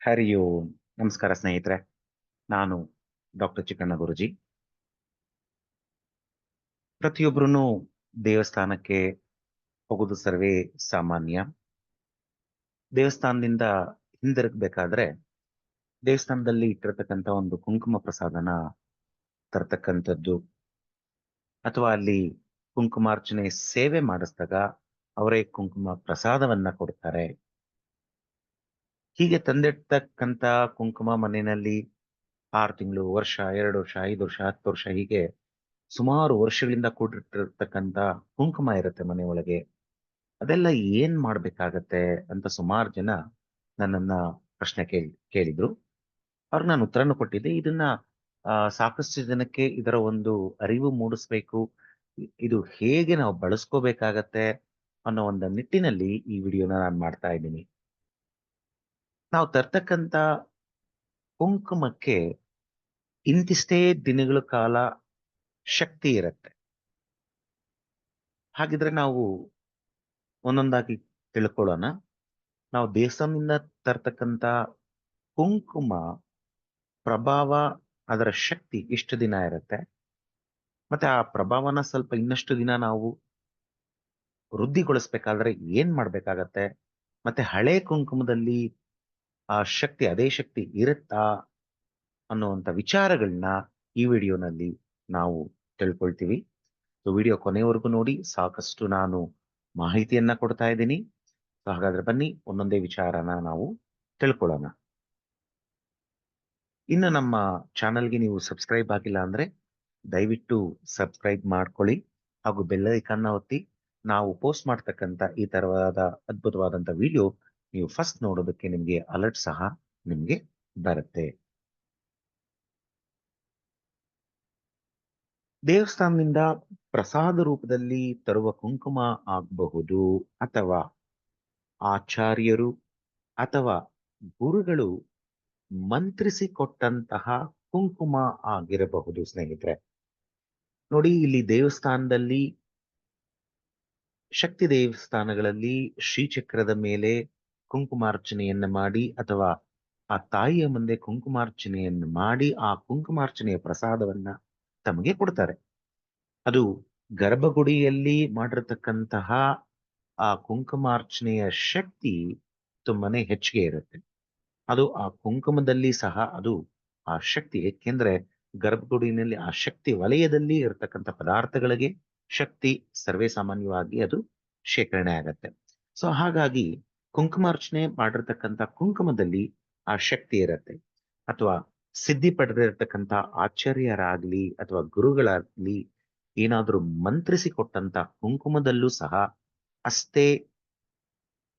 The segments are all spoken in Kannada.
ಹರಿ ಓಂ. ನಮಸ್ಕಾರ ಸ್ನೇಹಿತರೆ, ನಾನು ಡಾಕ್ಟರ್ ಚಿಕ್ಕಣ್ಣ ಗುರುಜಿ. ಪ್ರತಿಯೊಬ್ಬರೂ ದೇವಸ್ಥಾನಕ್ಕೆ ಹೋಗೋದು ಸರ್ವೇ ಸಾಮಾನ್ಯ. ದೇವಸ್ಥಾನದಿಂದ ಹಿಂದಿರುಗಬೇಕಾದ್ರೆ ದೇವಸ್ಥಾನದಲ್ಲಿ ಇಟ್ಟಿರ್ತಕ್ಕಂಥ ಒಂದು ಕುಂಕುಮ ಪ್ರಸಾದನ ತರ್ತಕ್ಕಂಥದ್ದು. ಅಥವಾ ಅಲ್ಲಿ ಕುಂಕುಮಾರ್ಚನೆ ಸೇವೆ ಮಾಡಿಸಿದಾಗ ಅವರೇ ಕುಂಕುಮ ಪ್ರಸಾದವನ್ನ ಕೊಡ್ತಾರೆ. ಹೀಗೆ ತಂದಿಡ್ತಕ್ಕಂತ ಕುಂಕುಮ ಮನೆಯಲ್ಲಿ ಆರು ತಿಂಗಳು, ವರ್ಷ, ಎರಡು ವರ್ಷ, ಐದು ವರ್ಷ, ಹತ್ತು ವರ್ಷ ಹೀಗೆ ಸುಮಾರು ವರ್ಷಗಳಿಂದ ಕೂಡಿಟ್ಟಿರ್ತಕ್ಕಂತ ಕುಂಕುಮ ಇರುತ್ತೆ ಮನೆಯೊಳಗೆ ಅದೆಲ್ಲ ಏನ್ ಮಾಡ್ಬೇಕಾಗತ್ತೆ ಅಂತ ಸುಮಾರು ಜನ ನನ್ನನ್ನ ಪ್ರಶ್ನೆ ಕೇಳಿ, ಕೇಳಿದ್ರು. ಅವ್ರಿಗೆ ನಾನು ಉತ್ತರನು ಕೊಟ್ಟಿದ್ದೆ. ಇದನ್ನ ಸಾಕಷ್ಟು ಜನಕ್ಕೆ ಇದರ ಒಂದು ಅರಿವು ಮೂಡಿಸ್ಬೇಕು. ಇದು ಹೇಗೆ ನಾವು ಬಳಸ್ಕೋಬೇಕಾಗತ್ತೆ ಅನ್ನೋ ಒಂದು ನಿಟ್ಟಿನಲ್ಲಿ ಈ ವಿಡಿಯೋನ ನಾನು ಮಾಡ್ತಾ ಇದ್ದೀನಿ. ನಾವು ತರ್ತಕ್ಕಂಥ ಕುಂಕುಮಕ್ಕೆ ಇಂತಿಷ್ಟೇ ದಿನಗಳ ಕಾಲ ಶಕ್ತಿ ಇರುತ್ತೆ. ಹಾಗಿದ್ರೆ ನಾವು ಒಂದೊಂದಾಗಿ ತಿಳ್ಕೊಳ್ಳೋಣ. ನಾವು ದೇವಸ್ಥಾನದಿಂದ ತರ್ತಕ್ಕಂಥ ಕುಂಕುಮ ಪ್ರಭಾವ ಅದರ ಶಕ್ತಿ ಇಷ್ಟು ದಿನ ಇರುತ್ತೆ. ಮತ್ತೆ ಆ ಪ್ರಭಾವನ ಸ್ವಲ್ಪ ಇನ್ನಷ್ಟು ದಿನ ನಾವು ವೃದ್ಧಿಗೊಳಿಸ್ಬೇಕಾದ್ರೆ ಏನ್ ಮಾಡ್ಬೇಕಾಗತ್ತೆ? ಮತ್ತೆ ಹಳೆ ಕುಂಕುಮದಲ್ಲಿ ಆ ಶಕ್ತಿ ಅದೇ ಶಕ್ತಿ ಇರುತ್ತಾ ಅನ್ನುವಂಥ ವಿಚಾರಗಳನ್ನ ಈ ವಿಡಿಯೋನಲ್ಲಿ ನಾವು ತಿಳ್ಕೊಳ್ತೀವಿ. ಸೊ ವಿಡಿಯೋ ಕೊನೆಯವರೆಗೂ ನೋಡಿ, ಸಾಕಷ್ಟು ನಾನು ಮಾಹಿತಿಯನ್ನ ಕೊಡ್ತಾ ಇದ್ದೀನಿ. ಸೊ ಹಾಗಾದ್ರೆ ಬನ್ನಿ, ಒಂದೊಂದೇ ವಿಚಾರನ ನಾವು ತಿಳ್ಕೊಳ್ಳೋಣ. ಇನ್ನು ನಮ್ಮ ಚಾನಲ್ಗೆ ನೀವು ಸಬ್ಸ್ಕ್ರೈಬ್ ಆಗಿಲ್ಲ ಅಂದ್ರೆ ದಯವಿಟ್ಟು ಸಬ್ಸ್ಕ್ರೈಬ್ ಮಾಡ್ಕೊಳ್ಳಿ ಹಾಗೂ ಬೆಲ್ ಕಣ್ಣ ಒತ್ತಿ. ನಾವು ಪೋಸ್ಟ್ ಮಾಡ್ತಕ್ಕಂಥ ಈ ತರವಾದ ಅದ್ಭುತವಾದಂಥ ವಿಡಿಯೋ ನೀವು ಫಸ್ಟ್ ನೋಡೋದಕ್ಕೆ ನಿಮಗೆ ಅಲರ್ಟ್ ಸಹ ನಿಮಗೆ ಬರುತ್ತೆ. ದೇವಸ್ಥಾನದಿಂದ ಪ್ರಸಾದ ರೂಪದಲ್ಲಿ ತರುವ ಕುಂಕುಮ ಆಗಬಹುದು ಅಥವಾ ಆಚಾರ್ಯರು ಅಥವಾ ಗುರುಗಳು ಮಂತ್ರಿಸಿಕೊಟ್ಟಂತಹ ಕುಂಕುಮ ಆಗಿರಬಹುದು ಸ್ನೇಹಿತರೆ. ನೋಡಿ ಇಲ್ಲಿ ದೇವಸ್ಥಾನದಲ್ಲಿ ಶಕ್ತಿ ದೇವಸ್ಥಾನಗಳಲ್ಲಿ ಶ್ರೀಚಕ್ರದ ಮೇಲೆ ಕುಂಕುಮಾರ್ಚನೆಯನ್ನ ಮಾಡಿ ಅಥವಾ ಆ ತಾಯಿಯ ಮುಂದೆ ಕುಂಕುಮಾರ್ಚನೆಯನ್ನು ಮಾಡಿ ಆ ಕುಂಕುಮಾರ್ಚನೆಯ ಪ್ರಸಾದವನ್ನ ತಮಗೆ ಕೊಡ್ತಾರೆ. ಅದು ಗರ್ಭಗುಡಿಯಲ್ಲಿ ಮಾಡಿರತಕ್ಕಂತಹ ಆ ಕುಂಕುಮಾರ್ಚನೆಯ ಶಕ್ತಿ ತುಂಬಾನೇ ಹೆಚ್ಚಿಗೆ ಇರುತ್ತೆ. ಅದು ಆ ಕುಂಕುಮದಲ್ಲಿ ಸಹ ಅದು ಆ ಶಕ್ತಿ ಏಕೆಂದ್ರೆ ಗರ್ಭಗುಡಿನಲ್ಲಿ ಆ ಶಕ್ತಿ ವಲಯದಲ್ಲಿ ಇರತಕ್ಕಂಥ ಪದಾರ್ಥಗಳಿಗೆ ಶಕ್ತಿ ಸರ್ವೇ ಸಾಮಾನ್ಯವಾಗಿ ಅದು ಶೇಖರಣೆ ಆಗತ್ತೆ. ಸೊ ಹಾಗಾಗಿ ಕುಂಕುಮಾರ್ಚನೆ ಮಾಡಿರ್ತಕ್ಕಂಥ ಕುಂಕುಮದಲ್ಲಿ ಆ ಶಕ್ತಿ ಇರತ್ತೆ. ಅಥವಾ ಸಿದ್ಧಿ ಪಡೆದಿರತಕ್ಕಂಥ ಆಚಾರ್ಯರಾಗ್ಲಿ ಅಥವಾ ಗುರುಗಳಾಗ್ಲಿ ಏನಾದರೂ ಮಂತ್ರಿಸಿ ಕೊಟ್ಟಂತ ಕುಂಕುಮದಲ್ಲೂ ಸಹ ಅಷ್ಟೇ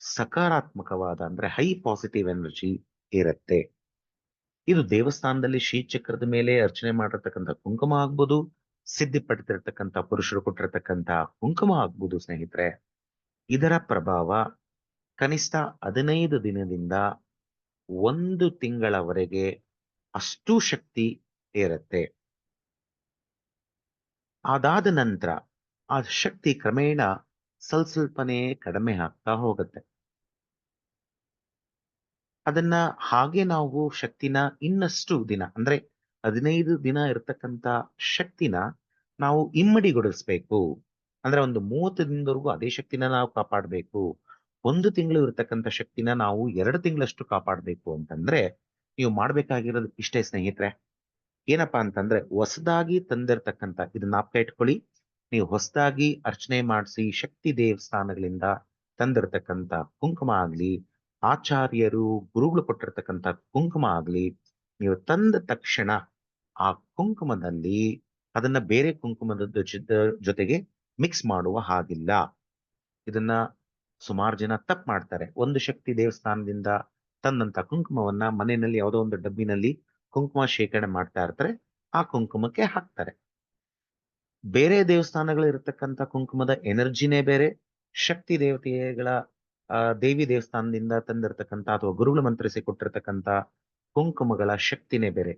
ಸಕಾರಾತ್ಮಕವಾದ ಅಂದ್ರೆ ಹೈ ಪಾಸಿಟಿವ್ ಎನರ್ಜಿ ಇರುತ್ತೆ. ಇದು ದೇವಸ್ಥಾನದಲ್ಲಿ ಶ್ರೀಚಕ್ರದ ಮೇಲೆ ಅರ್ಚನೆ ಮಾಡಿರ್ತಕ್ಕಂಥ ಕುಂಕುಮ ಆಗ್ಬೋದು, ಸಿದ್ಧಿ ಪಡೆದಿರ್ತಕ್ಕಂಥ ಪುರುಷರು ಕೊಟ್ಟಿರ್ತಕ್ಕಂಥ ಕುಂಕುಮ ಆಗ್ಬೋದು ಸ್ನೇಹಿತರೆ. ಇದರ ಪ್ರಭಾವ ಕನಿಷ್ಠ ಹದಿನೈದು ದಿನದಿಂದ ಒಂದು ತಿಂಗಳವರೆಗೆ ಅಷ್ಟು ಶಕ್ತಿ ಇರುತ್ತೆ. ಅದಾದ ನಂತರ ಆ ಶಕ್ತಿ ಕ್ರಮೇಣ ಸ್ವಲ್ಪ ಸ್ವಲ್ಪನೇ ಕಡಿಮೆ ಆಗ್ತಾ ಹೋಗುತ್ತೆ. ಅದನ್ನ ಹಾಗೆ ನಾವು ಶಕ್ತಿನ ಇನ್ನಷ್ಟು ದಿನ, ಅಂದ್ರೆ ಹದಿನೈದು ದಿನ ಇರತಕ್ಕಂತ ಶಕ್ತಿನ ನಾವು ಇಮ್ಮಡಿಗೊಳಿಸ್ಬೇಕು. ಅಂದ್ರೆ ಒಂದು ಮೂವತ್ತು ದಿನದವರೆಗೂ ಅದೇ ಶಕ್ತಿನ ನಾವು ಕಾಪಾಡಬೇಕು. ಒಂದು ತಿಂಗಳು ಇರತಕ್ಕಂಥ ಶಕ್ತಿನ ನಾವು ಎರಡು ತಿಂಗಳಷ್ಟು ಕಾಪಾಡಬೇಕು ಅಂತಂದ್ರೆ, ನೀವು ಮಾಡ್ಬೇಕಾಗಿರೋದು ಇಷ್ಟೇ ಸ್ನೇಹಿತರೆ. ಏನಪ್ಪಾ ಅಂತಂದ್ರೆ, ಹೊಸದಾಗಿ ತಂದಿರತಕ್ಕಂತ ಇದನ್ನ ಜ್ಞಾಪಕ ಇಟ್ಕೊಳ್ಳಿ. ನೀವು ಹೊಸದಾಗಿ ಅರ್ಚನೆ ಮಾಡಿಸಿ ಶಕ್ತಿ ದೇವಸ್ಥಾನಗಳಿಂದ ತಂದಿರತಕ್ಕಂಥ ಕುಂಕುಮ ಆಗ್ಲಿ, ಆಚಾರ್ಯರು ಗುರುಗಳು ಕೊಟ್ಟಿರ್ತಕ್ಕಂಥ ಕುಂಕುಮ ಆಗ್ಲಿ, ನೀವು ತಂದ ತಕ್ಷಣ ಆ ಕುಂಕುಮದಲ್ಲಿ ಅದನ್ನ ಬೇರೆ ಕುಂಕುಮದ ಜೊತೆ- ಜೊತೆಗೆ ಮಿಕ್ಸ್ ಮಾಡುವ ಹಾಗಿಲ್ಲ. ಇದನ್ನ ಸುಮಾರು ಜನ ತಪ್ಪು ಮಾಡ್ತಾರೆ. ಒಂದು ಶಕ್ತಿ ದೇವಸ್ಥಾನದಿಂದ ತಂದಂತ ಕುಂಕುಮವನ್ನ ಮನೆಯಲ್ಲಿ ಯಾವುದೋ ಒಂದು ಡಬ್ಬಿನಲ್ಲಿ ಕುಂಕುಮ ಶೇಖರಣೆ ಮಾಡ್ತಾ ಇರ್ತಾರೆ. ಆ ಕುಂಕುಮಕ್ಕೆ ಹಾಕ್ತಾರೆ. ಬೇರೆ ದೇವಸ್ಥಾನಗಳು ಇರತಕ್ಕಂತ ಕುಂಕುಮದ ಎನರ್ಜಿನೇ ಬೇರೆ. ಶಕ್ತಿ ದೇವತೆಗಳ ದೇವಿ ದೇವಸ್ಥಾನದಿಂದ ತಂದಿರತಕ್ಕಂತ ಅಥವಾ ಗುರುಗಳು ಮಂತ್ರಿಸಿ ಕೊಟ್ಟಿರ್ತಕ್ಕಂತ ಕುಂಕುಮಗಳ ಶಕ್ತಿನೇ ಬೇರೆ.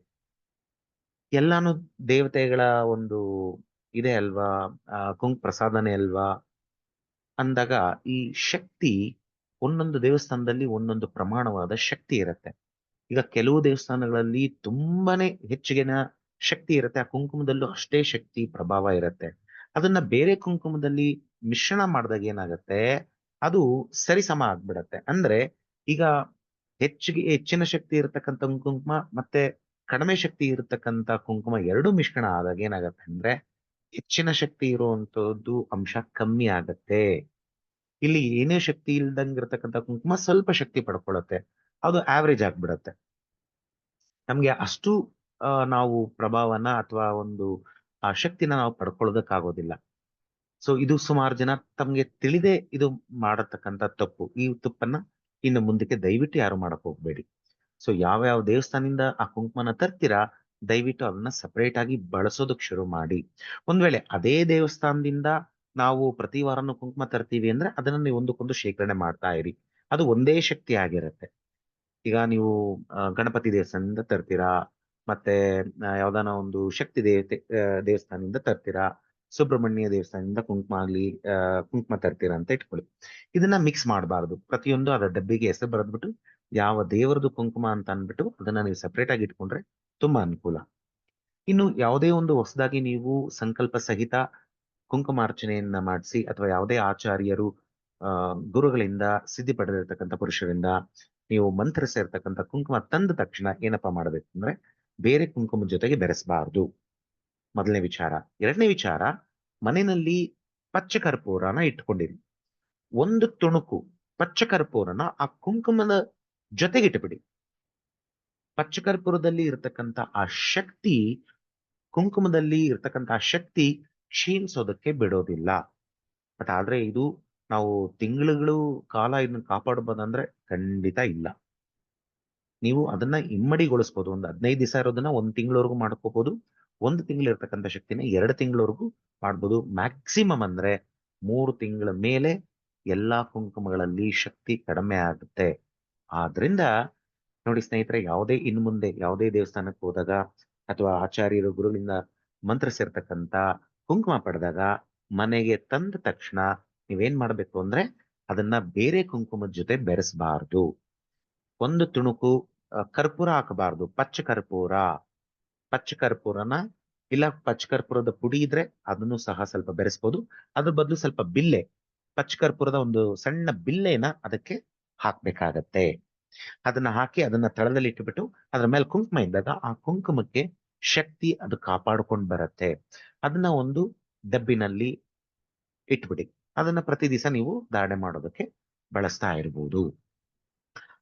ಎಲ್ಲಾನು ದೇವತೆಗಳ ಒಂದು ಇದೆ ಅಲ್ವಾ? ಕುಂಕ್ ಪ್ರಸಾದನೇ ಅಲ್ವಾ? ಅಂದಾಗ ಈ ಶಕ್ತಿ ಒಂದೊಂದು ದೇವಸ್ಥಾನದಲ್ಲಿ ಒಂದೊಂದು ಪ್ರಮಾಣವಾದ ಶಕ್ತಿ ಇರುತ್ತೆ. ಈಗ ಕೆಲವು ದೇವಸ್ಥಾನಗಳಲ್ಲಿ ತುಂಬಾನೇ ಹೆಚ್ಚಿಗೆನ ಶಕ್ತಿ ಇರುತ್ತೆ. ಆ ಕುಂಕುಮದಲ್ಲೂ ಅಷ್ಟೇ ಶಕ್ತಿ ಪ್ರಭಾವ ಇರುತ್ತೆ. ಅದನ್ನ ಬೇರೆ ಕುಂಕುಮದಲ್ಲಿ ಮಿಶ್ರಣ ಮಾಡಿದಾಗ ಏನಾಗುತ್ತೆ? ಅದು ಸರಿಸಮ ಆಗ್ಬಿಡತ್ತೆ. ಅಂದ್ರೆ ಈಗ ಹೆಚ್ಚಿಗೆ ಹೆಚ್ಚಿನ ಶಕ್ತಿ ಇರತಕ್ಕಂಥ ಕುಂಕುಮ ಮತ್ತೆ ಕಡಿಮೆ ಶಕ್ತಿ ಇರತಕ್ಕಂಥ ಕುಂಕುಮ ಎರಡು ಮಿಶ್ರಣ ಆದಾಗ ಏನಾಗತ್ತೆ ಅಂದ್ರೆ ಹೆಚ್ಚಿನ ಶಕ್ತಿ ಇರುವಂತದ್ದು ಅಂಶ ಕಮ್ಮಿ ಆಗತ್ತೆ. ಇಲ್ಲಿ ಏನೇ ಶಕ್ತಿ ಇಲ್ದಂಗಿರ್ತಕ್ಕಂಥ ಕುಂಕುಮ ಸ್ವಲ್ಪ ಶಕ್ತಿ ಪಡ್ಕೊಳತ್ತೆ. ಅದು ಆವ್ರೇಜ್ ಆಗ್ಬಿಡತ್ತೆ. ನಮ್ಗೆ ಅಷ್ಟು ನಾವು ಪ್ರಭಾವನ ಅಥವಾ ಒಂದು, ಆ, ಶಕ್ತಿನ ನಾವು ಪಡ್ಕೊಳ್ಳೋದಕ್ಕಾಗೋದಿಲ್ಲ ಸೊ ಇದು ಸುಮಾರು ಜನ ತಮ್ಗೆ ತಿಳಿದೇ ಇದು ಮಾಡತಕ್ಕಂತ ತಪ್ಪು. ಈ ತಪ್ಪನ್ನ ಇನ್ನು ಮುಂದಕ್ಕೆ ದಯವಿಟ್ಟು ಯಾರು ಮಾಡಕ್ ಹೋಗ್ಬೇಡಿ. ಸೊ ಯಾವ ಯಾವ ದೇವಸ್ಥಾನದಿಂದ ಆ ಕುಂಕುಮನ ತರ್ತೀರಾ ದಯವಿಟ್ಟು ಅದನ್ನ ಸಪರೇಟ್ ಆಗಿ ಬಳಸೋದಕ್ಕೆ ಶುರು ಮಾಡಿ. ಒಂದ್ ವೇಳೆ ಅದೇ ದೇವಸ್ಥಾನದಿಂದ ನಾವು ಪ್ರತಿ ವಾರನೂ ಕುಂಕುಮ ತರ್ತೀವಿ ಅಂದ್ರೆ ಅದನ್ನ ನೀವು ಒಂದಕ್ಕೊಂದು ಶೇಖರಣೆ ಮಾಡ್ತಾ ಇರಿ. ಅದು ಒಂದೇ ಶಕ್ತಿ ಆಗಿರುತ್ತೆ. ಈಗ ನೀವು ಗಣಪತಿ ದೇವಸ್ಥಾನದಿಂದ ತರ್ತೀರಾ, ಮತ್ತೆ ಯಾವ್ದಾನ ಒಂದು ಶಕ್ತಿ ದೇವತೆ ದೇವಸ್ಥಾನದಿಂದ ತರ್ತೀರಾ, ಸುಬ್ರಹ್ಮಣ್ಯ ದೇವಸ್ಥಾನದಿಂದ ಕುಂಕುಮ ಆಗ್ಲಿ ಕುಂಕುಮ ತರ್ತೀರಾ ಅಂತ ಇಟ್ಕೊಳ್ಳಿ. ಇದನ್ನ ಮಿಕ್ಸ್ ಮಾಡಬಾರ್ದು. ಪ್ರತಿಯೊಂದು ಅದರ ಡಬ್ಬಿಗೆ ಹೆಸರು ಬರೆದ್ಬಿಟ್ಟು ಯಾವ ದೇವರದು ಕುಂಕುಮ ಅಂತ ಅಂದ್ಬಿಟ್ಟು ಅದನ್ನ ನೀವು ಸಪರೇಟ್ ಆಗಿ ಇಟ್ಕೊಂಡ್ರೆ ತುಂಬಾ ಅನುಕೂಲ ಇನ್ನು ಯಾವುದೇ ಒಂದು ಹೊಸದಾಗಿ ನೀವು ಸಂಕಲ್ಪ ಸಹಿತ ಕುಂಕುಮಾರ್ಚನೆಯನ್ನ ಮಾಡಿಸಿ ಅಥವಾ ಯಾವುದೇ ಆಚಾರ್ಯರು ಗುರುಗಳಿಂದ ಸಿದ್ಧಿ ಪಡೆದಿರ್ತಕ್ಕಂಥ ಪುರುಷರಿಂದ ನೀವು ಮಂತ್ರಿಸಿರ್ತಕ್ಕಂಥ ಕುಂಕುಮ ತಂದ ತಕ್ಷಣ ಏನಪ್ಪಾ ಮಾಡಬೇಕು ಅಂದ್ರೆ ಬೇರೆ ಕುಂಕುಮದ ಜೊತೆಗೆ ಬೆರೆಸಬಾರದು. ಮೊದಲನೇ ವಿಚಾರ. ಎರಡನೇ ವಿಚಾರ, ಮನೆಯಲ್ಲಿ ಪಚ್ಚ ಕರ್ಪೂರನ ಇಟ್ಕೊಂಡಿರಿ ಒಂದು ತುಣುಕು ಪಚ್ಚ ಕರ್ಪೂರನ ಆ ಕುಂಕುಮದ ಜೊತೆಗೆ ಇರತಕ್ಕಂಥ ಇರತಕ್ಕಂತ ಆ ಶಕ್ತಿ, ಕುಂಕುಮದಲ್ಲಿ ಇರತಕ್ಕಂತ ಶಕ್ತಿ ಕ್ಷೀಣಿಸೋದಕ್ಕೆ ಬಿಡೋದಿಲ್ಲ. ಬಟ್ ಆದ್ರೆ ಇದು ನಾವು ತಿಂಗಳುಗಳು ಕಾಲ ಇದನ್ನ ಕಾಪಾಡಬಹುದಂದ್ರೆ ಖಂಡಿತ ಇಲ್ಲ. ನೀವು ಅದನ್ನ ಇಮ್ಮಡಿಗೊಳಿಸ್ಬೋದು ಒಂದು ಹದಿನೈದು ದಿವಸ ಇರೋದನ್ನ ಒಂದು ತಿಂಗಳವರೆಗೂ ಮಾಡ್ಕೋಬಹುದು ಒಂದು ತಿಂಗಳು ಇರ್ತಕ್ಕಂಥ ಶಕ್ತಿನ ಎರಡು ತಿಂಗಳವರೆಗೂ ಮಾಡ್ಬೋದು. ಮ್ಯಾಕ್ಸಿಮಮ್ ಅಂದ್ರೆ ಮೂರು ತಿಂಗಳ ಮೇಲೆ ಎಲ್ಲಾ ಕುಂಕುಮಗಳಲ್ಲಿ ಶಕ್ತಿ ಕಡಿಮೆ ಆಗುತ್ತೆ. ಆದ್ರಿಂದ ನೋಡಿ ಸ್ನೇಹಿತರೆ, ಯಾವುದೇ ಇನ್ನು ಮುಂದೆ, ಯಾವುದೇ ದೇವಸ್ಥಾನಕ್ಕೆ ಹೋದಾಗ ಅಥವಾ ಆಚಾರ್ಯರು ಗುರುಗಳಿಂದ ಮಂತ್ರಿಸಿರ್ತಕ್ಕಂಥ ಕುಂಕುಮ ಪಡೆದಾಗ ಮನೆಗೆ ತಂದ ತಕ್ಷಣ ನೀವೇನ್ ಮಾಡ್ಬೇಕು ಅಂದ್ರೆ ಅದನ್ನ ಬೇರೆ ಕುಂಕುಮದ ಜೊತೆ ಬೆರೆಸಬಾರ್ದು. ಒಂದು ತುಣುಕು ಕರ್ಪೂರ ಹಾಕಬಾರ್ದು. ಪಚ್ಚ ಕರ್ಪೂರ. ಪಚ್ಚ ಕರ್ಪೂರನ ಇಲ್ಲ ಪಚ್ಚ ಕರ್ಪೂರದ ಪುಡಿ ಇದ್ರೆ ಅದನ್ನು ಸಹ ಸ್ವಲ್ಪ ಬೆರೆಸ್ಬೋದು. ಅದ್ರ ಬದಲು ಸ್ವಲ್ಪ ಬಿಲ್ಲೆ, ಪಚ್ಚ ಕರ್ಪೂರದ ಒಂದು ಸಣ್ಣ ಬಿಲ್ಲೆನ ಅದಕ್ಕೆ ಹಾಕ್ಬೇಕಾಗತ್ತೆ. ಅದನ್ನ ಹಾಕಿ ಅದನ್ನ ತಳದಲ್ಲಿ ಇಟ್ಟುಬಿಟ್ಟು ಅದ್ರ ಮೇಲೆ ಕುಂಕುಮ ಇದ್ದಾಗ ಆ ಕುಂಕುಮಕ್ಕೆ ಶಕ್ತಿ ಅದು ಕಾಪಾಡ್ಕೊಂಡ್ ಬರತ್ತೆ. ಅದನ್ನ ಒಂದು ಡಬ್ಬಿನಲ್ಲಿ ಇಟ್ಬಿಡಿ. ಅದನ್ನ ಪ್ರತಿ ದಿವಸ ನೀವು ಧಾರಣೆ ಮಾಡೋದಕ್ಕೆ ಬಳಸ್ತಾ ಇರ್ಬೋದು.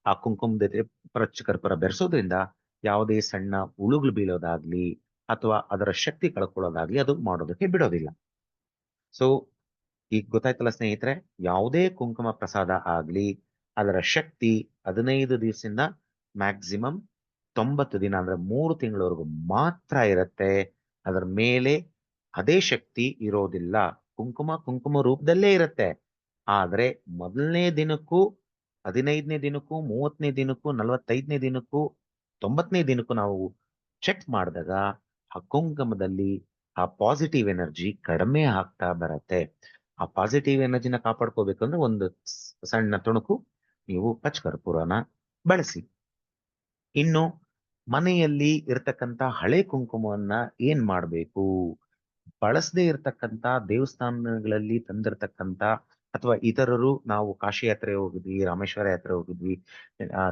ಆ ಕುಂಕುಮದ ಕರ್ಪುರ ಕರ್ಪೂರ ಬೆರೆಸೋದ್ರಿಂದ ಯಾವುದೇ ಸಣ್ಣ ಉಳುಗಳು ಬೀಳೋದಾಗ್ಲಿ ಅಥವಾ ಅದರ ಶಕ್ತಿ ಕಳ್ಕೊಳ್ಳೋದಾಗ್ಲಿ ಅದು ಮಾಡೋದಕ್ಕೆ ಬಿಡೋದಿಲ್ಲ. ಸೊ ಈಗ ಗೊತ್ತಾಯ್ತಲ್ಲ ಸ್ನೇಹಿತರೆ, ಯಾವುದೇ ಕುಂಕುಮ ಪ್ರಸಾದ ಆಗ್ಲಿ ಅದರ ಶಕ್ತಿ ಹದಿನೈದು ದಿವಸದಿಂದ ಮ್ಯಾಕ್ಸಿಮಮ್ ತೊಂಬತ್ತು ದಿನ ಅಂದ್ರೆ ಮೂರು ತಿಂಗಳವರೆಗೂ ಮಾತ್ರ ಇರುತ್ತೆ. ಅದರ ಮೇಲೆ ಅದೇ ಶಕ್ತಿ ಇರೋದಿಲ್ಲ. ಕುಂಕುಮ ಕುಂಕುಮ ರೂಪದಲ್ಲೇ ಇರುತ್ತೆ. ಆದ್ರೆ ಮೊದಲನೇ ದಿನಕ್ಕೂ, ಹದಿನೈದನೇ ದಿನಕ್ಕೂ, ಮೂವತ್ತನೇ ದಿನಕ್ಕೂ, ನಲವತ್ತೈದನೇ ದಿನಕ್ಕೂ, ತೊಂಬತ್ತನೇ ದಿನಕ್ಕೂ ನಾವು ಚೆಕ್ ಮಾಡಿದಾಗ ಆ ಕುಂಕುಮದಲ್ಲಿ ಆ ಪಾಸಿಟಿವ್ ಎನರ್ಜಿ ಕಡಿಮೆ ಆಗ್ತಾ ಬರತ್ತೆ. ಆ ಪಾಸಿಟಿವ್ ಎನರ್ಜಿನ ಕಾಪಾಡ್ಕೋಬೇಕಂದ್ರೆ ಒಂದು ಸಣ್ಣ ತುಣುಕು ನೀವು ಪಚ್ ಕರ್ಪೂರನ ಬಳಸಿ. ಇನ್ನು ಮನೆಯಲ್ಲಿ ಇರ್ತಕ್ಕಂಥ ಹಳೆ ಕುಂಕುಮವನ್ನ ಏನ್ ಮಾಡ್ಬೇಕು? ಬಳಸದೇ ಇರತಕ್ಕಂತ ದೇವಸ್ಥಾನಗಳಲ್ಲಿ ತಂದಿರತಕ್ಕಂತ ಅಥವಾ ಇತರರು ನಾವು ಕಾಶಿ ಯಾತ್ರೆ ಹೋಗಿದ್ವಿ, ರಾಮೇಶ್ವರ ಯಾತ್ರೆ ಹೋಗಿದ್ವಿ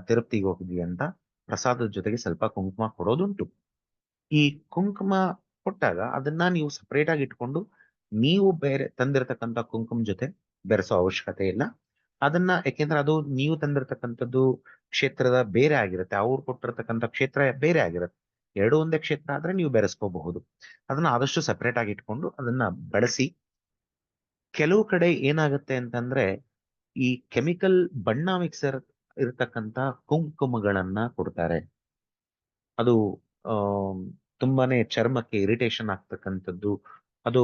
ತಿರುಪ್ತಿಗೆ ಹೋಗಿದ್ವಿ ಅಂತ ಪ್ರಸಾದದ ಜೊತೆಗೆ ಸ್ವಲ್ಪ ಕುಂಕುಮ ಕೊಡೋದುಂಟು. ಈ ಕುಂಕುಮ ಕೊಟ್ಟಾಗ ಅದನ್ನ ನೀವು ಸಪರೇಟ್ ಆಗಿ ಇಟ್ಕೊಂಡು ನೀವು ಬೇರೆ ತಂದಿರತಕ್ಕಂತ ಕುಂಕುಮ ಜೊತೆ ಬೆರೆಸೋ ಅವಶ್ಯಕತೆ ಇಲ್ಲ. ಅದನ್ನ ಯಾಕೆಂದ್ರೆ ಅದು ನೀವು ತಂದಿರತಕ್ಕಂಥದ್ದು ಕ್ಷೇತ್ರದ ಬೇರೆ ಆಗಿರುತ್ತೆ. ಅವ್ರು ಕೊಟ್ಟಿರ್ತಕ್ಕಂಥ ಕ್ಷೇತ್ರ ಬೇರೆ ಆಗಿರುತ್ತೆ. ಎರಡು ಒಂದೇ ಕ್ಷೇತ್ರ ಆದ್ರೆ ನೀವು ಬೆರೆಸ್ಕೋಬಹುದು. ಅದನ್ನ ಆದಷ್ಟು ಸಪರೇಟ್ ಆಗಿ ಇಟ್ಕೊಂಡು ಅದನ್ನ ಬಳಸಿ. ಕೆಲವು ಕಡೆ ಏನಾಗುತ್ತೆ ಅಂತಂದ್ರೆ ಈ ಕೆಮಿಕಲ್ ಬಣ್ಣ ಮಿಕ್ಸರ್ ಇರತಕ್ಕಂತ ಕುಂಕುಮಗಳನ್ನ ಕೊಡ್ತಾರೆ. ಅದು ತುಂಬಾನೇ ಚರ್ಮಕ್ಕೆ ಇರಿಟೇಷನ್ ಆಗ್ತಕ್ಕಂಥದ್ದು. ಅದು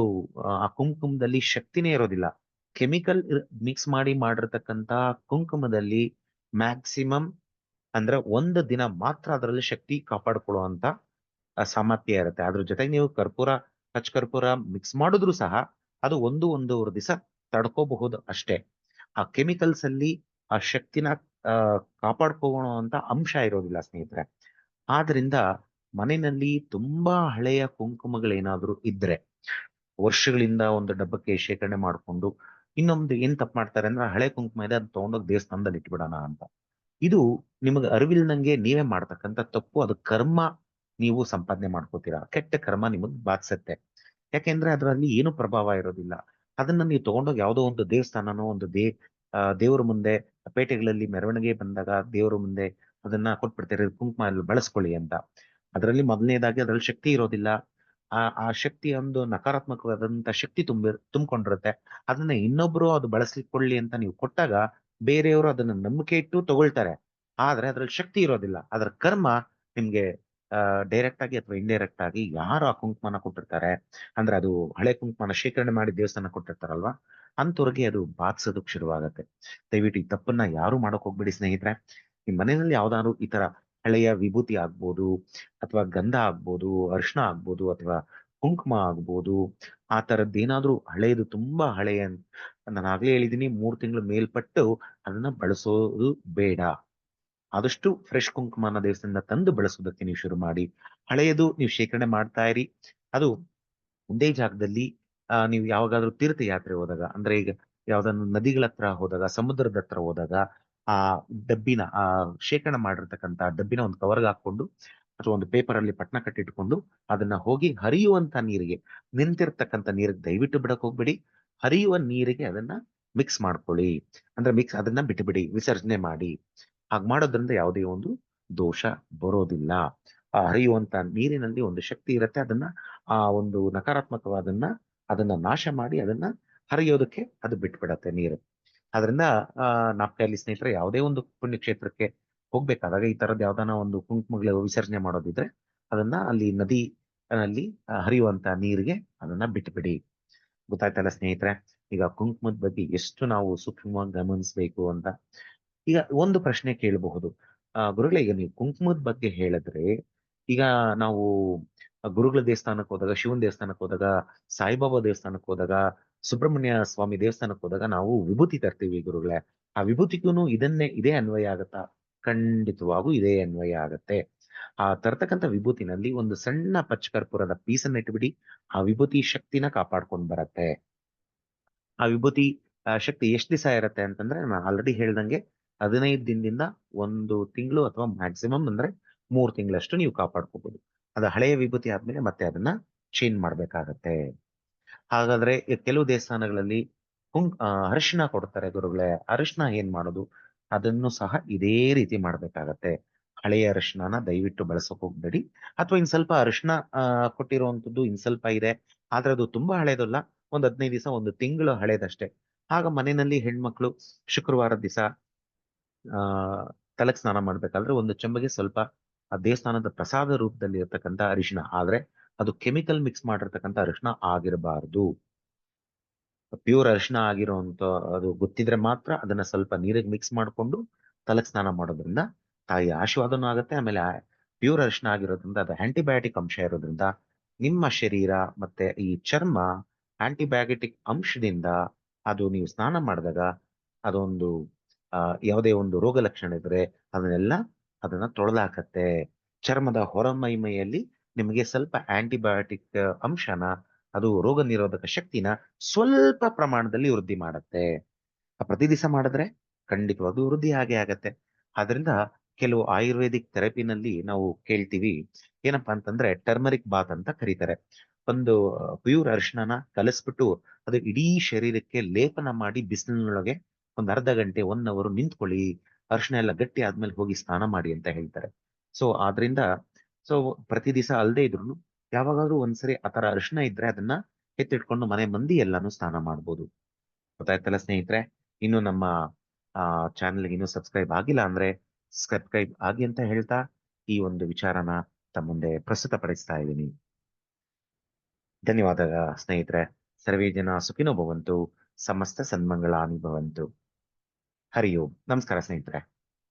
ಆ ಕುಂಕುಮದಲ್ಲಿ ಶಕ್ತಿನೇ ಇರೋದಿಲ್ಲ. ಕೆಮಿಕಲ್ ಮಿಕ್ಸ್ ಮಾಡಿ ಮಾಡಿರ್ತಕ್ಕಂತ ಕುಂಕುಮದಲ್ಲಿ ಮ್ಯಾಕ್ಸಿಮಮ್ ಅಂದ್ರೆ ಒಂದು ದಿನ ಮಾತ್ರ ಅದರಲ್ಲಿ ಶಕ್ತಿ ಕಾಪಾಡ್ಕೊಳ್ಳುವಂತ ಸಾಮರ್ಥ್ಯ ಇರುತ್ತೆ. ಅದ್ರ ಜೊತೆಗೆ ನೀವು ಕರ್ಪೂರ, ಕಚ್ ಕರ್ಪೂರ ಮಿಕ್ಸ್ ಮಾಡಿದ್ರು ಸಹ ಅದು ಒಂದು ಒಂದೂವರೆ ದಿವಸ ತಡ್ಕೋಬಹುದು ಅಷ್ಟೇ. ಆ ಕೆಮಿಕಲ್ಸ್ ಅಲ್ಲಿ ಆ ಶಕ್ತಿನ, ಆ ಕಾಪಾಡ್ಕೊಳ್ಳೋ ಅಂತ ಅಂಶ ಇರೋದಿಲ್ಲ ಸ್ನೇಹಿತರೆ. ಆದ್ರಿಂದ ಮನೆಯಲ್ಲಿ ತುಂಬಾ ಹಳೆಯ ಕುಂಕುಮಗಳೇನಾದ್ರೂ ಇದ್ರೆ, ವರ್ಷಗಳಿಂದ ಒಂದು ಡಬ್ಬಕ್ಕೆ ಶೇಖರಣೆ ಮಾಡ್ಕೊಂಡು ಇನ್ನೊಂದು ಏನ್ ತಪ್ಪು ಮಾಡ್ತಾರೆ ಅಂದ್ರೆ ಹಳೆ ಕುಂಕುಮ ಇದೆ ಅದು ತಗೊಂಡೋಗಿ ದೇವಸ್ಥಾನದಲ್ಲಿ ಇಟ್ಬಿಡೋಣ ಅಂತ. ಇದು ನಿಮಗೆ ಅರಿವಿಲ್ದಂಗೆ ನೀವೇ ಮಾಡ್ತಕ್ಕಂಥ ತಪ್ಪು, ಅದು ಕರ್ಮ ನೀವು ಸಂಪಾದನೆ ಮಾಡ್ಕೋತೀರಾ. ಕೆಟ್ಟ ಕರ್ಮ ನಿಮಗೆ ಬಾಧಿಸತ್ತೆ. ಯಾಕೆಂದ್ರೆ ಅದರಲ್ಲಿ ಏನು ಪ್ರಭಾವ ಇರೋದಿಲ್ಲ. ಅದನ್ನ ನೀವು ತಗೊಂಡೋಗಿ ಯಾವುದೋ ಒಂದು ದೇವಸ್ಥಾನನೋ, ಒಂದು ದೇ ದೇವರ ಮುಂದೆ, ಪೇಟೆಗಳಲ್ಲಿ ಮೆರವಣಿಗೆ ಬಂದಾಗ ದೇವರ ಮುಂದೆ ಅದನ್ನ ಕೊಟ್ಬಿಡ್ತಾರೆ, ಕುಂಕುಮ ಅಲ್ಲಿ ಬಳಸ್ಕೊಳ್ಳಿ ಅಂತ. ಅದರಲ್ಲಿ ಮೊದಲನೇದಾಗಿ ಅದರಲ್ಲಿ ಶಕ್ತಿ ಇರೋದಿಲ್ಲ. ಆ ಆ ಶಕ್ತಿ ಒಂದು ನಕಾರಾತ್ಮಕವಾದಂತ ಶಕ್ತಿ ತುಂಬಿ, ತುಂಬಿಕೊಂಡಿರುತ್ತೆ. ಅದನ್ನ ಇನ್ನೊಬ್ರು ಅದು ಬಳಸ್ಲಿಕ್ಕೊಳ್ಳಿ ಅಂತ ನೀವು ಕೊಟ್ಟಾಗ ಬೇರೆಯವರು ಅದನ್ನ ನಂಬಿಕೆ ಇಟ್ಟು ತಗೊಳ್ತಾರೆ. ಆದ್ರೆ ಅದ್ರಲ್ಲಿ ಶಕ್ತಿ ಇರೋದಿಲ್ಲ. ಅದರ ಕರ್ಮ ನಿಮ್ಗೆ ಡೈರೆಕ್ಟ್ ಆಗಿ ಅಥವಾ ಇಂಡೈರೆಕ್ಟ್ ಆಗಿ ಯಾರು ಆ ಕುಂಕುಮನ ಕೊಟ್ಟಿರ್ತಾರೆ? ಅಂದ್ರೆ ಅದು ಹಳೆ ಕುಂಕುಮನ ಶೇಖರಣೆ ಮಾಡಿ ದೇವಸ್ಥಾನ ಕೊಟ್ಟಿರ್ತಾರಲ್ವಾ? ಅಂತವ್ರಿಗೆ ಅದು ಬಾಧಿಸೋದಕ್ ಶುರುವಾಗತ್ತೆ. ದಯವಿಟ್ಟು ಈ ತಪ್ಪನ್ನ ಯಾರು ಮಾಡೋಕ್ ಹೋಗ್ಬೇಡಿ ಸ್ನೇಹಿತರೆ. ನಿಮ್ ಮನೆಯಲ್ಲಿ ಯಾವ್ದಾದ್ರು ಈ ತರ ಹಳೆಯ ವಿಭೂತಿ ಆಗ್ಬೋದು ಅಥವಾ ಗಂಧ ಆಗ್ಬೋದು ಅರ್ಶನ ಆಗ್ಬೋದು ಅಥವಾ ಕುಂಕುಮ ಆಗ್ಬೋದು, ಆ ತರದ್ದು ಏನಾದ್ರೂ ಹಳೆಯದು ತುಂಬಾ ಹಳೆಯ ನಾನು ಆಗ್ಲೇ ಹೇಳಿದೀನಿ ಮೂರು ತಿಂಗಳು ಮೇಲ್ಪಟ್ಟು ಅದನ್ನ ಬಳಸೋದು ಬೇಡ. ಆದಷ್ಟು ಫ್ರೆಶ್ ಕುಂಕುಮನ ದೇವಸ್ಥಾನದಿಂದ ತಂದು ಬಳಸೋದಕ್ಕೆ ನೀವು ಶುರು ಮಾಡಿ. ಹಳೆಯದು ನೀವು ಶೇಖರಣೆ ಮಾಡ್ತಾ ಇರಿ. ಅದು ಒಂದೇ ಜಾಗದಲ್ಲಿ ನೀವು ಯಾವಾಗಾದ್ರೂ ತೀರ್ಥಯಾತ್ರೆ ಹೋದಾಗ, ಅಂದ್ರೆ ಈಗ ಯಾವ್ದಾದ್ರು ನದಿಗಳ ಹತ್ರ ಹೋದಾಗ, ಸಮುದ್ರದ ಹತ್ರ ಹೋದಾಗ ಆ ಡಬ್ಬಿನ ಆ ಶೇಖರಣೆ ಮಾಡಿರ್ತಕ್ಕಂತ ಡಬ್ಬಿನ ಒಂದು ಕವರ್ಗೆ ಹಾಕೊಂಡು ಅಥವಾ ಒಂದು ಪೇಪರ್ ಅಲ್ಲಿ ಪಟ್ನ ಕಟ್ಟಿಟ್ಕೊಂಡು ಅದನ್ನ ಹೋಗಿ ಹರಿಯುವಂತ ನೀರಿಗೆ, ನಿಂತಿರ್ತಕ್ಕಂಥ ನೀರಿಗೆ ದಯವಿಟ್ಟು ಬಿಡಕ್ ಹೋಗ್ಬೇಡಿ. ಹರಿಯುವ ನೀರಿಗೆ ಅದನ್ನ ಮಿಕ್ಸ್ ಮಾಡ್ಕೊಳ್ಳಿ. ಅಂದ್ರೆ ಮಿಕ್ಸ್ ಅದನ್ನ ಬಿಟ್ಟುಬಿಡಿ ವಿಸರ್ಜನೆ ಮಾಡಿ. ಹಾಗೆ ಮಾಡೋದ್ರಿಂದ ಯಾವುದೇ ಒಂದು ದೋಷ ಬರೋದಿಲ್ಲ. ಆ ಹರಿಯುವಂತ ನೀರಿನಲ್ಲಿ ಒಂದು ಶಕ್ತಿ ಇರುತ್ತೆ, ಅದನ್ನ ಆ ಒಂದು ನಕಾರಾತ್ಮಕವಾದನ್ನ ಅದನ್ನ ನಾಶ ಮಾಡಿ ಅದನ್ನ ಹರಿಯೋದಕ್ಕೆ ಅದು ಬಿಟ್ಬಿಡತ್ತೆ ನೀರು. ಅದರಿಂದ ಆ ಸ್ನೇಹಿತರೆ ಯಾವುದೇ ಒಂದು ಪುಣ್ಯಕ್ಷೇತ್ರಕ್ಕೆ ಹೋಗ್ಬೇಕಾದಾಗ ಈ ತರದ್ ಯಾವ್ದಾನ ಒಂದು ಕುಂಕುಮಗಳ ವಿಸರ್ಜನೆ ಮಾಡೋದಿದ್ರೆ ಅದನ್ನ ಅಲ್ಲಿ ನದಿ ಅಲ್ಲಿ ಹರಿಯುವಂತ ನೀರಿಗೆ ಅದನ್ನ ಬಿಟ್ಬಿಡಿ. ಗೊತ್ತಾಯ್ತಲ್ಲ ಸ್ನೇಹಿತರೆ? ಈಗ ಕುಂಕುಮದ ಬಗ್ಗೆ ಎಷ್ಟು ನಾವು ಸೂಕ್ಷ್ಮವಾಗಿ ಗಮನಿಸ್ಬೇಕು ಅಂತ. ಈಗ ಒಂದು ಪ್ರಶ್ನೆ ಕೇಳಬಹುದು. ಗುರುಗಳೇ, ಈಗ ನೀವು ಕುಂಕುಮದ ಬಗ್ಗೆ ಹೇಳಿದ್ರೆ, ಈಗ ನಾವು ಗುರುಗಳ ದೇವಸ್ಥಾನಕ್ಕೆ ಹೋದಾಗ, ಶಿವನ್ ದೇವಸ್ಥಾನಕ್ಕೆ ಹೋದಾಗ, ಸಾಯಿಬಾಬಾ ದೇವಸ್ಥಾನಕ್ಕೆ ಹೋದಾಗ ಸುಬ್ರಹ್ಮಣ್ಯ ಸ್ವಾಮಿ ದೇವಸ್ಥಾನಕ್ಕೆ ಹೋದಾಗ ನಾವು ವಿಭೂತಿ ತರ್ತೀವಿ ಗುರುಗಳೇ. ಆ ವಿಭೂತಿಗೂ ಇದನ್ನೇ, ಇದೇ ಅನ್ವಯ ಆಗತ್ತಾ? ಖಂಡಿತವಾಗೂ ಇದೇ ಅನ್ವಯ ಆಗತ್ತೆ. ಆ ತರ್ತಕ್ಕಂಥ ವಿಭೂತಿನಲ್ಲಿ ಒಂದು ಸಣ್ಣ ಪಚ್ಚಕರ್ಪೂರದ ಪೀಸನ್ನ ಇಟ್ಬಿಡಿ, ಆ ವಿಭೂತಿ ಶಕ್ತಿನ ಕಾಪಾಡ್ಕೊಂಡ್ ಬರತ್ತೆ. ಆ ವಿಭೂತಿ ಶಕ್ತಿ ಎಷ್ಟು ದಿವಸ ಇರತ್ತೆ ಅಂತಂದ್ರೆ, ನಾನು ಆಲ್ರೆಡಿ ಹೇಳ್ದಂಗೆ ಹದಿನೈದು ದಿನದಿಂದ ಒಂದು ತಿಂಗಳು ಅಥವಾ ಮ್ಯಾಕ್ಸಿಮಮ್ ಅಂದ್ರೆ ಮೂರ್ ತಿಂಗಳಷ್ಟು ನೀವು ಕಾಪಾಡ್ಕೋಬಹುದು ಅದು ಹಳೆಯ ವಿಭೂತಿ ಆದ್ಮೇಲೆ ಮತ್ತೆ ಅದನ್ನ ಚೇಂಜ್ ಮಾಡ್ಬೇಕಾಗತ್ತೆ. ಹಾಗಾದ್ರೆ ಕೆಲವು ದೇವಸ್ಥಾನಗಳಲ್ಲಿ ಕುಂಕ್ ಅರಿಶಿನ ಕೊಡ್ತಾರೆ ಗುರುಗಳೇ. ಅರಿಶಿನ ಏನ್ ಮಾಡೋದು? ಅದನ್ನು ಸಹ ಇದೇ ರೀತಿ ಮಾಡ್ಬೇಕಾಗತ್ತೆ. ಹಳೆಯ ಅರಿಶಿನ ದಯವಿಟ್ಟು ಬಳಸಕ್ ಹೋಗ್ಬೇಡಿ. ಅಥವಾ ಇನ್ ಸ್ವಲ್ಪ ಅರಿಶಿನ ಕೊಟ್ಟಿರುವಂತದ್ದು ಇನ್ ಸ್ವಲ್ಪ ಇದೆ. ಆದ್ರೆ ಅದು ತುಂಬಾ ಹಳೇದಲ್ಲ. ಒಂದ್ ಹದಿನೈದು ದಿವಸ, ಒಂದು ತಿಂಗಳು ಹಳೇದಷ್ಟೇ. ಆಗ ಮನೆಯಲ್ಲಿ ಹೆಣ್ಮಕ್ಳು ಶುಕ್ರವಾರದ ದಿವಸ, ಆ ತಲೆಗೆ ಸ್ನಾನ ಮಾಡ್ಬೇಕಾದ್ರೆ ಒಂದು ಚಂಬಗೆ ಸ್ವಲ್ಪ ಆ ದೇವಸ್ಥಾನದ ಪ್ರಸಾದ ರೂಪದಲ್ಲಿ ಇರತಕ್ಕಂತ ಅರಿಶಿನ ಆದ್ರೆ ಅದು ಕೆಮಿಕಲ್ ಮಿಕ್ಸ್ ಮಾಡಿರ್ತಕ್ಕಂಥ ಅರಿಶಿನ ಆಗಿರಬಾರ್ದು. ಪ್ಯೂರ್ ಅರಿಶಿನ ಆಗಿರೋಂತ ಅದು ಗೊತ್ತಿದ್ರೆ ಮಾತ್ರ ಅದನ್ನ ಸ್ವಲ್ಪ ನೀರಿಗೆ ಮಿಕ್ಸ್ ಮಾಡಿಕೊಂಡು ತಲೆಗೆ ಸ್ನಾನ ಮಾಡೋದ್ರಿಂದ ತಾಯಿ ಆಶೀರ್ವಾದನೂ ಆಗುತ್ತೆ, ಆಮೇಲೆ ಪ್ಯೂರ್ ಅರಿಶಿನ ಆಗಿರೋದ್ರಿಂದ ಅದು ಆಂಟಿಬಯೋಟಿಕ್ ಅಂಶ ಇರೋದ್ರಿಂದ ನಿಮ್ಮ ಶರೀರ ಮತ್ತೆ ಈ ಚರ್ಮ ಆಂಟಿಬಯೋಟಿಕ್ ಅಂಶದಿಂದ ಅದು ನೀವು ಸ್ನಾನ ಮಾಡಿದಾಗ ಅದೊಂದು ಯಾವುದೇ ಒಂದು ರೋಗ ಲಕ್ಷಣ ಇದ್ರೆ ಅದನ್ನೆಲ್ಲ ಅದನ್ನ ತೊಳೆದಾಕತ್ತೆ. ಚರ್ಮದ ಹೊರಮೈಮೆಯಲ್ಲಿ ನಿಮಗೆ ಸ್ವಲ್ಪ ಆಂಟಿಬಯೋಟಿಕ್ ಅಂಶನ, ಅದು ರೋಗ ನಿರೋಧಕ ಶಕ್ತಿನ ಸ್ವಲ್ಪ ಪ್ರಮಾಣದಲ್ಲಿ ವೃದ್ಧಿ ಮಾಡುತ್ತೆ. ಪ್ರತಿ ದಿವಸ ಮಾಡಿದ್ರೆ ಖಂಡಿತವಾಗ್ಲೂ ವೃದ್ಧಿ ಹಾಗೆ ಆಗತ್ತೆ. ಆದ್ರಿಂದ ಕೆಲವು ಆಯುರ್ವೇದಿಕ್ ಥೆರಪಿನಲ್ಲಿ ನಾವು ಕೇಳ್ತೀವಿ, ಏನಪ್ಪಾ ಅಂತಂದ್ರೆ ಟರ್ಮರಿಕ್ ಬಾತ್ ಅಂತ ಕರೀತಾರೆ. ಒಂದು ಪ್ಯೂರ್ ಅರಿಶಿನ ಕಲಿಸ್ಬಿಟ್ಟು ಅದು ಇಡೀ ಶರೀರಕ್ಕೆ ಲೇಪನ ಮಾಡಿ ಬಿಸಿಲಿನೊಳಗೆ ಒಂದ್ ಅರ್ಧ ಗಂಟೆ ಒನ್ ಅವರ್ ನಿಂತ್ಕೊಳ್ಳಿ. ಅರಿಶಿನ ಎಲ್ಲ ಗಟ್ಟಿ ಆದ್ಮೇಲೆ ಹೋಗಿ ಸ್ನಾನ ಮಾಡಿ ಅಂತ ಹೇಳ್ತಾರೆ. ಸೊ ಆದ್ರಿಂದ ಸೊ ಪ್ರತಿ ದಿವಸ ಅಲ್ಲದೆ ಇದ್ರು ಯಾವಾಗಾದ್ರೂ ಒಂದ್ಸರಿ ಆ ತರ ಅರ್ಶನ ಇದ್ರೆ ಅದನ್ನ ಎತ್ತಿಟ್ಕೊಂಡು ಮನೆ ಮಂದಿ ಎಲ್ಲಾನು ಸ್ನಾನ ಮಾಡ್ಬೋದು. ಗೊತ್ತಾಯ್ತಲ್ಲ ಸ್ನೇಹಿತರೆ? ಇನ್ನು ನಮ್ಮ, ಆ ಚಾನೆಲ್ಗೆ ಇನ್ನೂ ಸಬ್ಸ್ಕ್ರೈಬ್ ಆಗಿಲ್ಲ ಅಂದ್ರೆ ಸಬ್ಸ್ಕ್ರೈಬ್ ಆಗಿ ಅಂತ ಹೇಳ್ತಾ ಈ ಒಂದು ವಿಚಾರನ ತಮ್ಮ ಮುಂದೆ ಪ್ರಸ್ತುತಪಡಿಸ್ತಾ ಇದ್ದೀನಿ. ಧನ್ಯವಾದ ಸ್ನೇಹಿತರೆ. ಸರ್ವೇ ಜನ ಸುಖಿನೋ ಭವಂತು, ಸಮಸ್ತ ಸನ್ಮಂಗಳಾನಿ ಭವಂತು. ಹರಿ ನಮಸ್ಕಾರ ಸ್ನೇಹಿತರೆ.